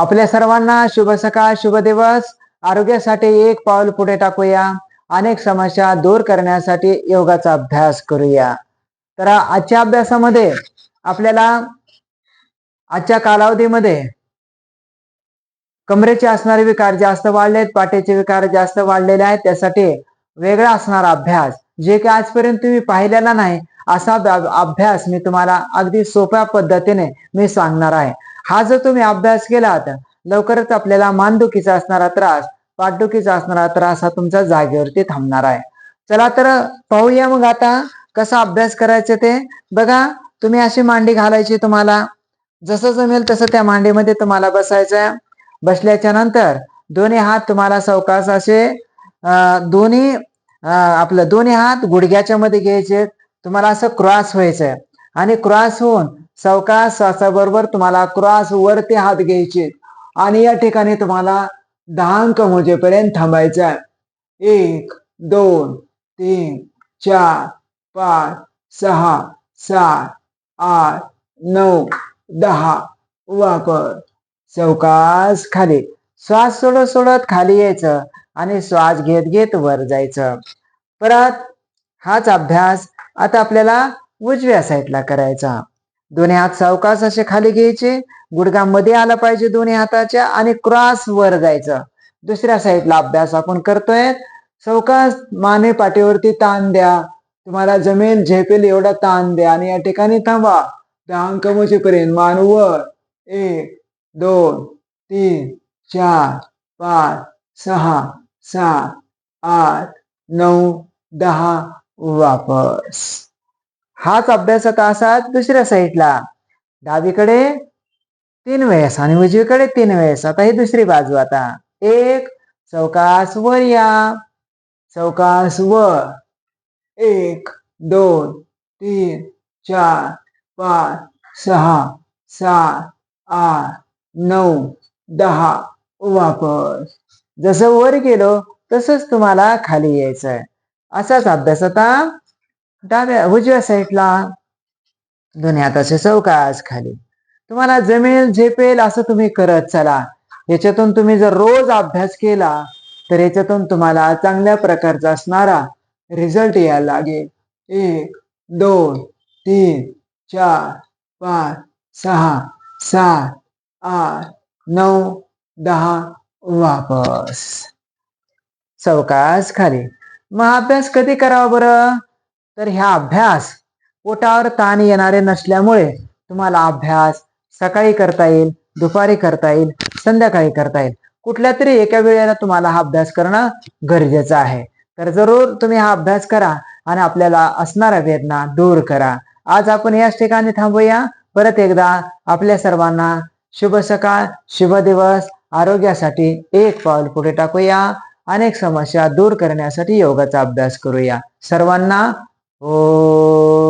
आपल्या सर्वांना शुभ सकाळ शुभ दिवस. आरोग्यासाठी एक पाऊल पुढे टाकूया. अनेक समस्या दूर करण्यासाठी योगाचा अभ्यास करूया. तर आजच्या अभ्यासामध्ये आपल्याला आजच्या कालावधीमध्ये कमरेचे असणारे विकार जास्त वाढलेत पाठीचे विकार जास्त वाढलेले आहेत. त्यासाठी वेगळा असणारा अभ्यास जे की आजपर्यंत तुम्ही पाहिलेला नाही असा अभ्यास मी तुम्हाला अगदी सोप्या पद्धतीने मी सांगणार आहे. हा जर तुम्ही अभ्यास केलात लवकरच आपल्याला मानदुखीचा असणारा त्रास पाठदुखीचा असणारा त्रास हा तुमचा जागेवरती थांबणार आहे. चला तर पाहूया मग आता कसा अभ्यास करायचे ते. बघा तुम्ही अशी मांडी घालायची तुम्हाला. जसं जमेल तसं त्या मांडीमध्ये तुम्हाला बसायचं आहे बसल्याच्या नंतर दोन्ही हात तुम्हाला सावकाश असे दोन्ही आपलं दोन्ही हात गुडघ्याच्या मध्ये घ्यायचे. तुम्हाला असं क्रॉस व्हायचंय. आणि क्रॉस होऊन सवका श्वासाबरोबर तुम्हाला क्रॉस वरती हात घ्यायचे आणि या ठिकाणी तुम्हाला दहा अंक मोजेपर्यंत थांबायचं आहे. एक दोन तीन चार पाच सहा सात आठ नऊ दहा. वापर. सवकास खाली. श्वास सोडत सोडत खाली यायचं आणि श्वास घेत घेत वर जायचं. परत हाच अभ्यास आता आपल्याला उजव्या साईडला करायचा. दोन्ही हात सावकाश असे खाली घ्यायचे. गुडघा मध्ये आला पाहिजे दोन्ही हाताच्या आणि क्रॉस वर जायचं. दुसऱ्या साईडला अभ्यास आपण करतोय. सावकाश माने पाठीवरती ताण द्या. तुम्हाला जमेल झेपेल एवढा ताण द्या आणि या ठिकाणी थांबा. दहा अंक मोजेपर्यंत मान वर. एक दोन तीन चार पाच सहा सात आठ नऊ दहा वापस. हाच अभ्यासक असाच दुसऱ्या साईडला. डावीकडे तीन वेळेस आणि उजवीकडे तीन वेळेस. आता ही दुसरी बाजू आता. एक चौकास वर या. चौकास वर. एक दोन तीन चार पाच सहा सात आठ नऊ दहा. वापस. जसं वर गेलो तसंच तुम्हाला खाली यायचंय. असाच अभ्यास आता डाव्या उजव्या साईडला दोन्ही हाताचे चौकास खाली. तुम्हाला जमेल झेपेल असं तुम्ही करत चला. याच्यातून तुम्ही जर रोज अभ्यास केला तर याच्यातून तुम्हाला चांगल्या प्रकारचा असणारा रिझल्ट यायला लागेल. एक दोन तीन चार पाच सहा सात आठ नऊ दहा वापस. चौकास खाली. मग अभ्यास कधी करावा बरं? तर ह्या अभ्यास पोटावर ताण येणारे नसल्यामुळे तुम्हाला अभ्यास सकाळी करता येईल दुपारी करता येईल संध्याकाळी करता येईल. कुठल्या तरी एका वेळेला तुम्हाला हा अभ्यास करणं गरजेचं आहे. तर जरूर तुम्ही हा अभ्यास करा आणि आपल्याला असणाऱ्या वेदना दूर करा. आज आपण याच ठिकाणी थांबूया. परत एकदा आपल्या सर्वांना शुभ सकाळ शुभ दिवस आरोग्यासाठी एक पाऊल पुढे टाकूया. अनेक समस्या दूर करण्यासाठी योगाचा अभ्यास करूया. सर्वांना Oh.